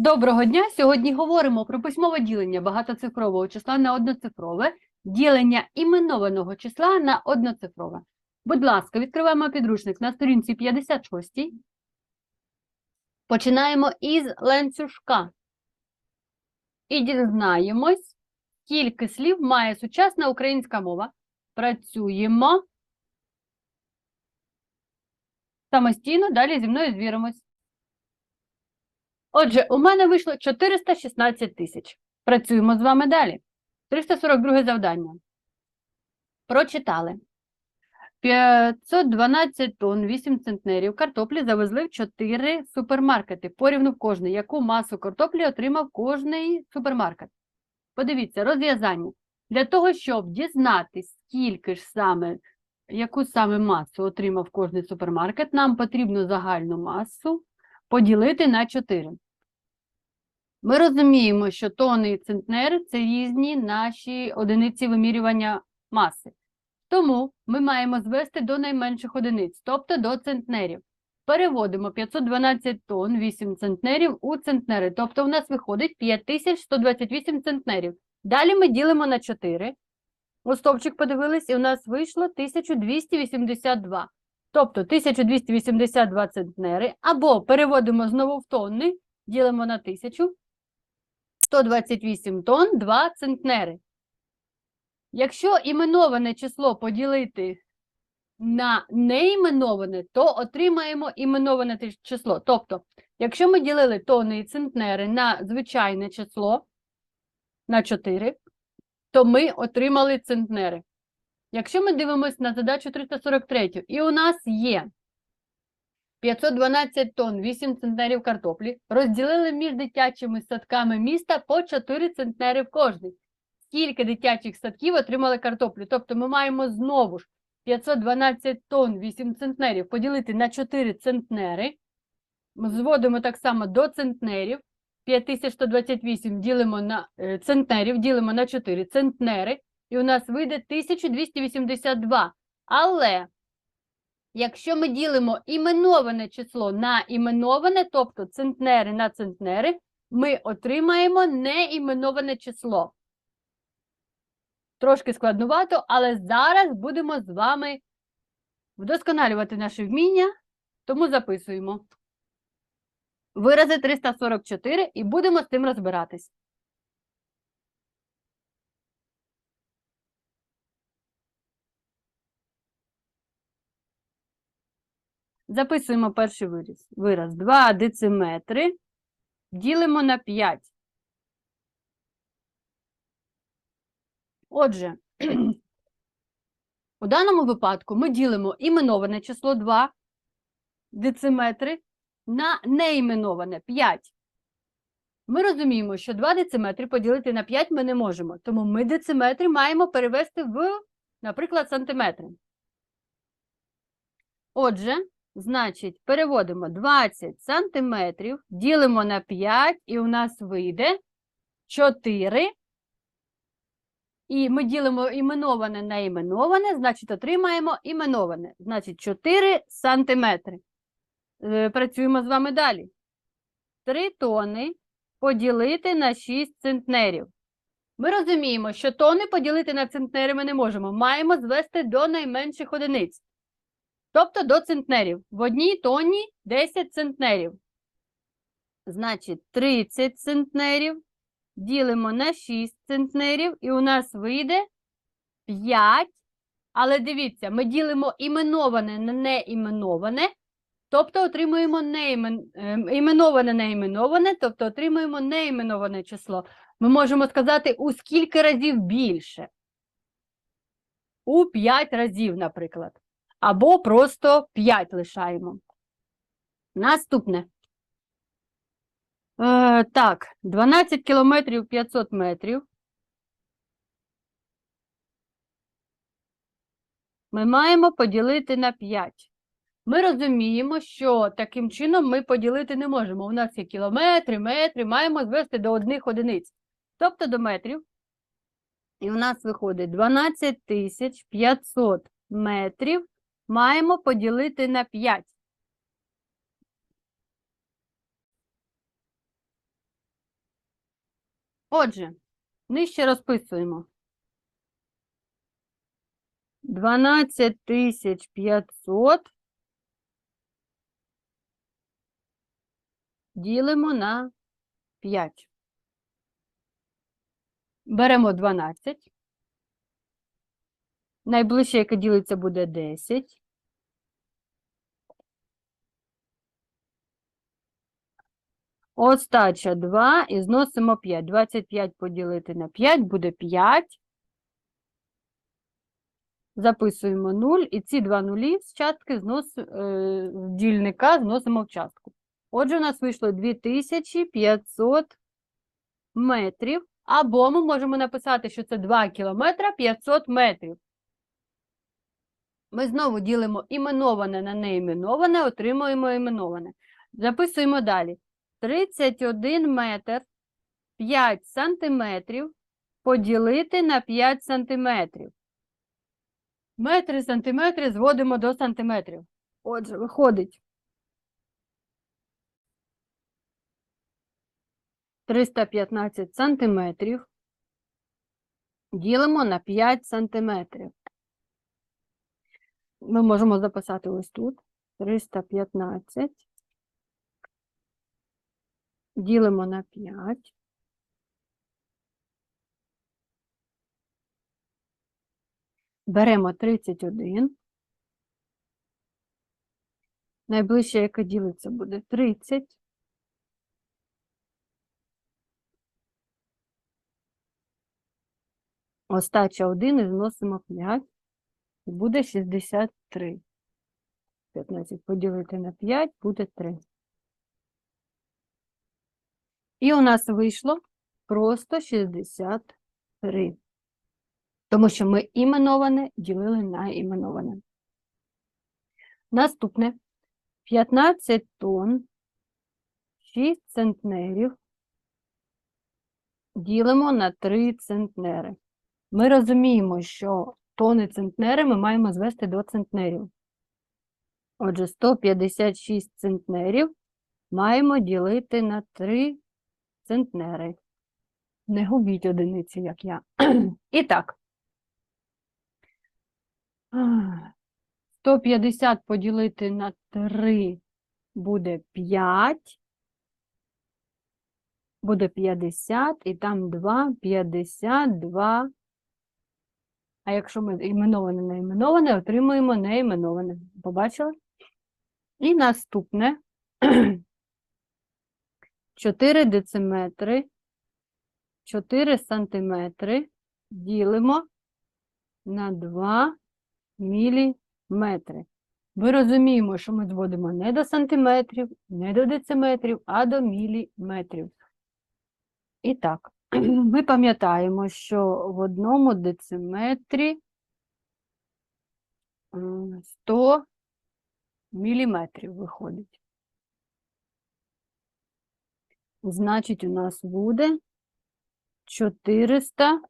Доброго дня! Сьогодні говоримо про письмове ділення багатоцифрового числа на одноцифрове, ділення іменованого числа на одноцифрове. Будь ласка, відкриваємо підручник на сторінці 56. Починаємо із ланцюжка. І дізнаємось, скільки слів має сучасна українська мова. Працюємо. Самостійно, далі зі мною звіримось. Отже, у мене вийшло 416 тисяч. Працюємо з вами далі. 342 завдання. Прочитали. 512 тонн 8 центнерів картоплі завезли в 4 супермаркети. Порівну в кожний. Яку масу картоплі отримав кожний супермаркет? Подивіться, розв'язання. Для того, щоб дізнатися, скільки ж саме, яку саме масу отримав кожний супермаркет, нам потрібно загальну масу поділити на 4. Ми розуміємо, що тони і центнери – це різні наші одиниці вимірювання маси. Тому ми маємо звести до найменших одиниць, тобто до центнерів. Переводимо 512 тонн 8 центнерів у центнери, тобто в нас виходить 5128 центнерів. Далі ми ділимо на 4. У стовпчик подивились, і у нас вийшло 1282. Тобто 1282 центнери, або переводимо знову в тонни, ділимо на 1000, 128 тонн, 2 центнери. Якщо іменоване число поділити на неіменоване, то отримаємо іменоване число. Тобто, якщо ми ділили тонни і центнери на звичайне число, на 4, то ми отримали центнери. Якщо ми дивимося на задачу 343, і у нас є 512 тонн 8 центнерів картоплі, розділили між дитячими садками міста по 4 центнери в кожний. Скільки дитячих садків отримали картоплю? Тобто ми маємо знову ж 512 тонн 8 центнерів поділити на 4 центнери. Ми зводимо так само до центнерів. 5128 ділимо на е, центнерів, ділимо на 4 центнери, і у нас вийде 1282. Але якщо ми ділимо іменоване число на іменоване, тобто центнери на центнери, ми отримаємо неіменоване число. Трошки складнувато, але зараз будемо з вами вдосконалювати наше вміння, тому записуємо. Вирази 344 і будемо з цим розбиратись. Записуємо перший вираз. Вираз 2 дециметри ділимо на 5. Отже, у даному випадку ми ділимо іменоване число 2 дециметри на неіменоване 5. Ми розуміємо, що 2 дециметри поділити на 5 ми не можемо, тому ми дециметри маємо перевести в, наприклад, сантиметри. Отже, значить, переводимо 20 сантиметрів, ділимо на 5, і у нас вийде 4. І ми ділимо іменоване на іменоване, значить, отримаємо іменоване. Значить, 4 сантиметри. Е, Працюємо з вами далі. 3 тони поділити на 6 центнерів. Ми розуміємо, що тони поділити на центнери ми не можемо. Маємо звести до найменших одиниць. Тобто до центнерів. В одній тоні 10 центнерів. Значить, 30 центнерів ділимо на 6 центнерів, і у нас вийде 5. Але дивіться, ми ділимо іменоване на неіменоване, тобто отримуємо неімен... ем, іменоване тобто отримуємо неіменоване число. Ми можемо сказати, у скільки разів більше. У 5 разів, наприклад. Або просто 5 лишаємо. Наступне. Е, так, 12 кілометрів 500 метрів. Ми маємо поділити на 5. Ми розуміємо, що таким чином ми поділити не можемо. У нас є кілометри, метри, маємо звести до одних одиниць, тобто до метрів. І у нас виходить 12 500 метрів маємо поділити на 5. Отже, нижче розписуємо. 12500 ділимо на 5. Беремо 12. Найближче, яке ділиться, буде 10. Остача 2 і зносимо 5. 25 поділити на 5 буде 5. Записуємо 0 і ці два нулі з частки знос, е, дільника зносимо в частку. Отже, у нас вийшло 2500 метрів. Або ми можемо написати, що це 2 кілометра 500 метрів. Ми знову ділимо іменоване на неіменоване, отримуємо іменоване. Записуємо далі. 31 метр 5 сантиметрів поділити на 5 сантиметрів. Метри, сантиметри зводимо до сантиметрів. Отже, виходить 315 сантиметрів. Ділимо на 5 сантиметрів. Ми можемо записати ось тут 315. Ділимо на 5. Беремо 31. Найближче, яке ділиться, буде 30. Остача 1 і зносимо 5. Буде 63. 15 поділити на 5 буде 3. І у нас вийшло просто 63. Тому що ми іменоване ділили на іменоване. Наступне 15 тонн 6 центнерів ділимо на 3 центнери. Ми розуміємо, що тони центнери ми маємо звести до центнерів. Отже, 156 центнерів маємо ділити на 3 центнери. Не губіть одиниці, як я. І так. 150 поділити на 3 буде 5. Буде 50, і там 2, 52. А якщо ми іменоване неіменоване, отримуємо неіменоване. Побачили? І наступне 4 дециметри, 4 сантиметри ділимо на 2 міліметри. Ми розуміємо, що ми зводимо не до сантиметрів, не до дециметрів, а до міліметрів. І так, ми пам'ятаємо, що в одному дециметрі 100 міліметрів виходить. Значить, у нас буде 400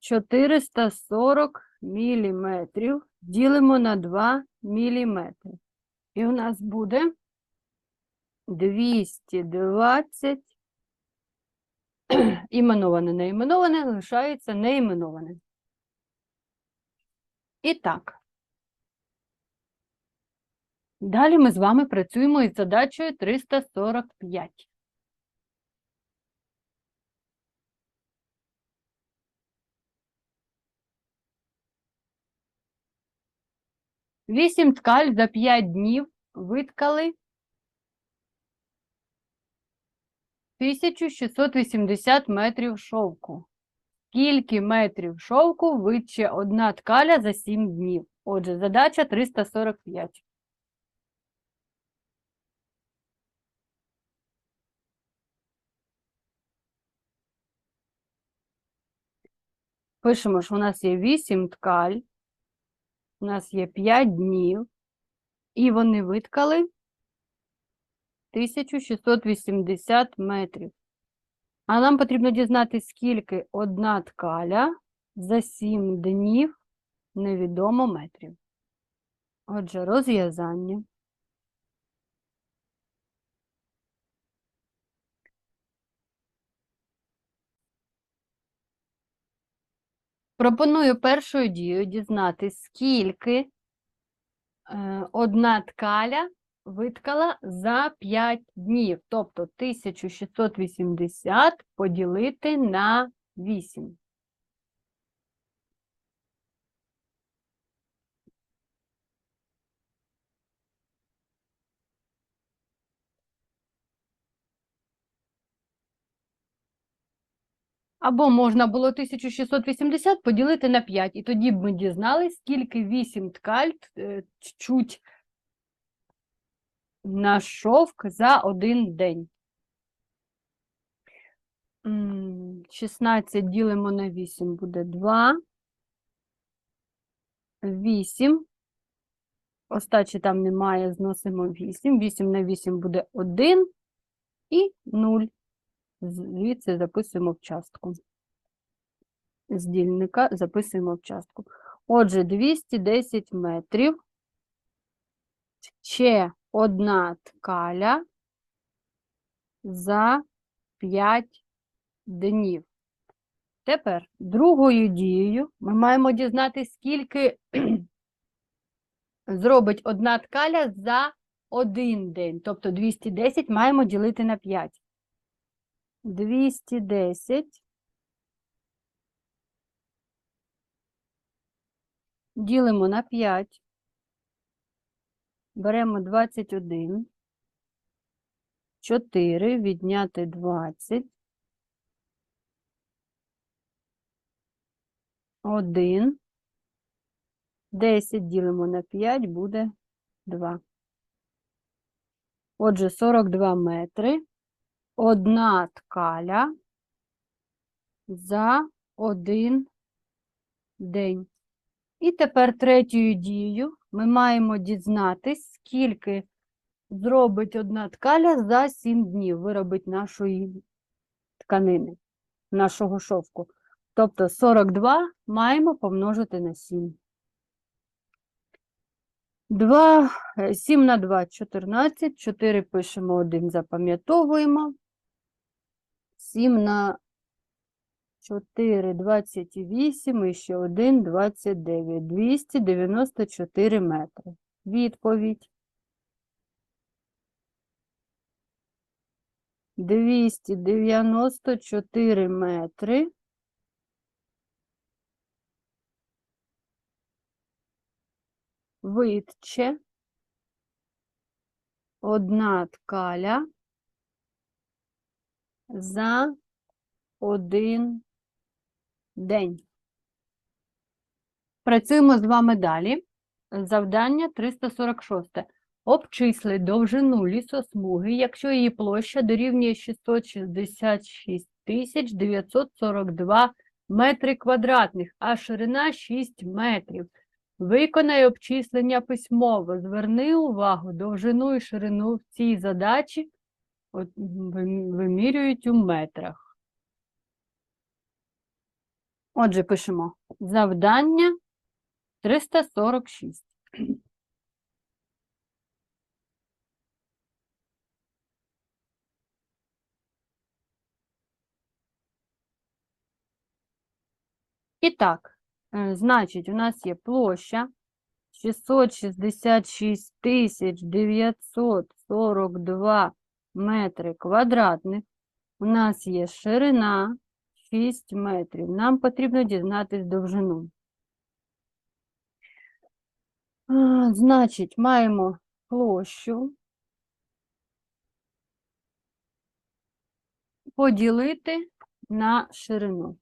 440 міліметрів ділимо на 2 міліметри. І у нас буде 220 іменоване, неіменоване, лишається неіменоване. І так. Далі ми з вами працюємо із задачею 345. Вісім ткаль за 5 днів виткали 1680 метрів шовку. Скільки метрів шовку витче одна ткаля за 7 днів? Отже, задача 345. Пишемо, що у нас є 8 ткаль, у нас є 5 днів, і вони виткали 1680 метрів. А нам потрібно дізнатися, скільки одна ткаля за 7 днів невідомо метрів. Отже, розв'язання. Пропоную першою дією дізнати, скільки е, одна ткаля виткала за 5 днів. Тобто 1680 поділити на 8. Або можна було 1680 поділити на 5, і тоді б ми дізнались, скільки 8 ткаль е, чуть на шовк за один день. 16 ділимо на 8 буде 2. 8. Остачі там немає, зносимо 8. 8 на 8 буде 1 і 0. Звідси записуємо в частку. З дільника записуємо в частку. Отже, 210 метрів. Ще одна ткаля за 5 днів. Тепер другою дією ми маємо дізнатися, скільки зробить одна ткаля за один день. Тобто 210 маємо ділити на 5. 210 ділимо на 5. Беремо 21. 4 відняти 20. 1. 10 ділимо на 5 буде 2. Отже, 42 метри. Одна ткаля за один день. І тепер третьою дією ми маємо дізнатись, скільки зробить одна ткаля за 7 днів, виробить нашої тканини, нашого шовку. Тобто 42 маємо помножити на 7. 2, 7 на 2 – 14, 4 пишемо 1, запам'ятовуємо. 7 на 4 – 28, і ще 1 – 29. 294 метри. Відповідь. 294 метри. Витче. Одна ткаля за один день. Працюємо з вами далі. Завдання 346. Обчисли довжину лісосмуги, якщо її площа дорівнює 666 942 метри квадратних, а ширина 6 метрів. Виконай обчислення письмово. Зверни увагу, довжину і ширину в цій задачі вимірюють у метрах. Отже, пишемо завдання 346. І так, е, значить, у нас є площа 666 тисяч 942 метри квадратних. У нас є ширина 6 метрів. Нам потрібно дізнатись довжину. Значить, маємо площу поділити на ширину.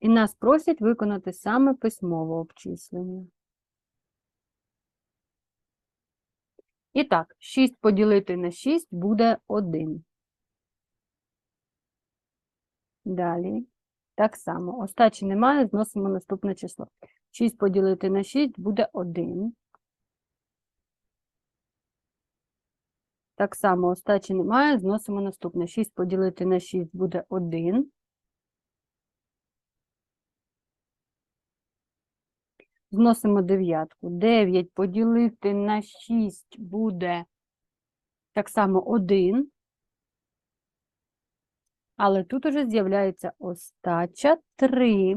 І нас просять виконати саме письмове обчислення. І так, 6 поділити на 6 буде 1. Далі. Так само. Остачі немає, зносимо наступне число. 6 поділити на 6 буде 1. Так само остачі немає, зносимо наступне. 6 поділити на 6 буде 1. Зносимо дев'ятку. 9 поділити на 6 буде так само 1. Але тут уже з'являється остача 3.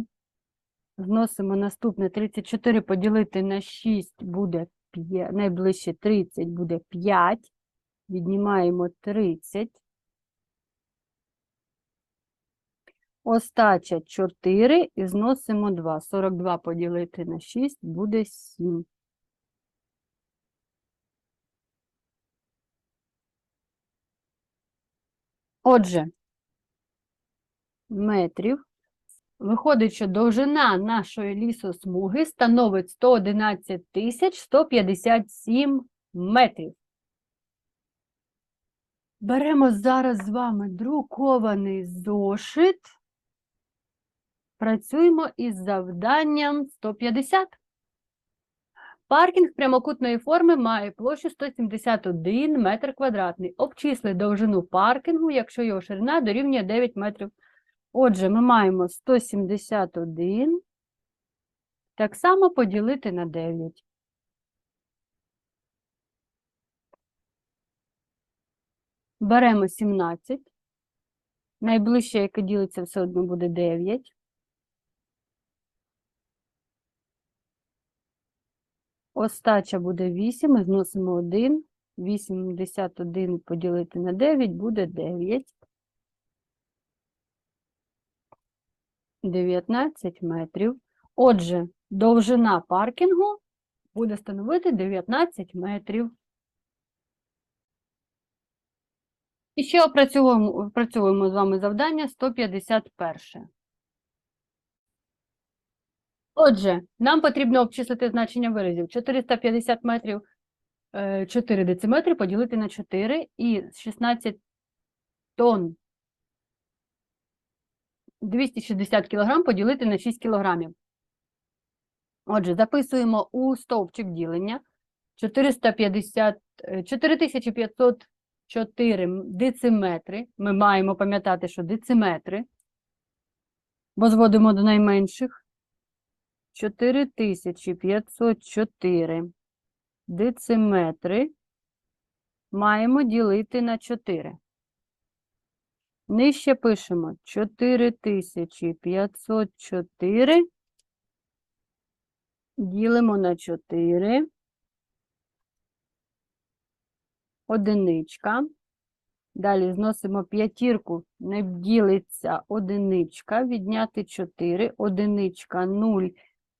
Зносимо наступне 34 поділити на 6 буде 5, найближче 30 буде 5. Віднімаємо 30. Остача 4 і зносимо 2. 42 поділити на 6 буде 7. Отже, метрів. Виходить, що довжина нашої лісосмуги становить 111 тисяч 157 метрів. Беремо зараз з вами друкований зошит. Працюємо із завданням 150. Паркінг прямокутної форми має площу 171 метр квадратний. Обчисли довжину паркінгу, якщо його ширина дорівнює 9 метрів. Отже, ми маємо 171. Так само поділити на 9. Беремо 17. Найближче, яке ділиться, все одно буде 9. Остача буде 8, ми зносимо 1. 81 поділити на 9 буде 9. 19 метрів. Отже, довжина паркінгу буде становити 19 метрів. І ще опрацьовуємо, опрацьовуємо з вами завдання 151. Отже, нам потрібно обчислити значення виразів. 450 метрів, е, 4 дециметри поділити на 4 і 16 тонн 260 кг поділити на 6 кг. Отже, записуємо у стовпчик ділення 450, е, 4504 дециметри. Ми маємо пам'ятати, що дециметри, бо зводимо до найменших. 4504 дециметри маємо ділити на 4. Нижче пишемо 4504 ділимо на 4. Одиничка. Далі зносимо п'ятірку, не ділиться одиничка, відняти 4, одиничка 0,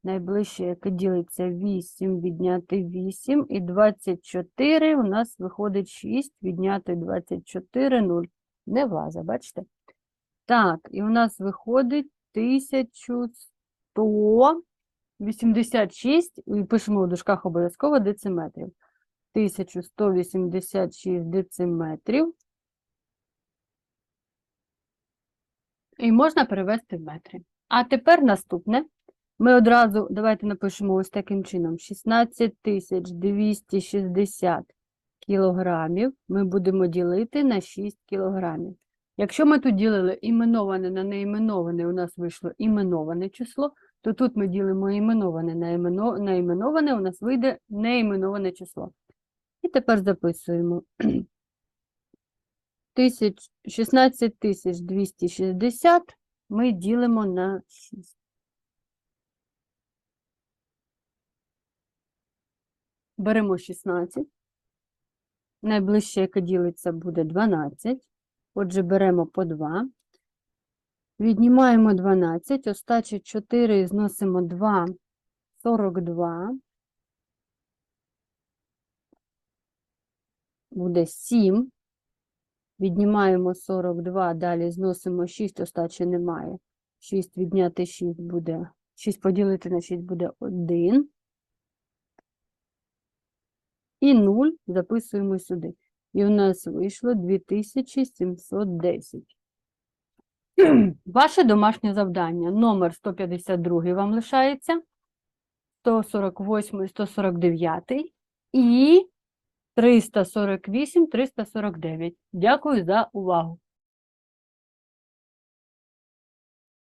найближче, яке ділиться 8, відняти 8, і 24 у нас виходить 6, відняти 24, 0. Не влазить, бачите? Так, і у нас виходить 1186, і пишемо в дужках обов'язково дециметрів. 1186 дециметрів. І можна перевести в метри. А тепер наступне. Ми одразу, давайте напишемо ось таким чином: 16260 кілограмів ми будемо ділити на 6 кілограмів. Якщо ми тут ділили іменоване на неіменоване, у нас вийшло іменоване число, то тут ми ділимо іменоване на імено- на іменоване, у нас вийде неіменоване число. І тепер записуємо. 1000 16260 ми ділимо на 6. Беремо 16. Найближче, яке ділиться, буде 12. Отже, беремо по 2. Віднімаємо 12. Остачі 4 і зносимо 2. 42. Буде 7. Віднімаємо 42, далі зносимо 6, остачі немає. 6 відняти 6 буде, 6 поділити на 6 буде 1. І 0 записуємо сюди. І у нас вийшло 2710. Ваше домашнє завдання. Номер 152 вам лишається, 148 і 149 і 348, 349. Дякую за увагу.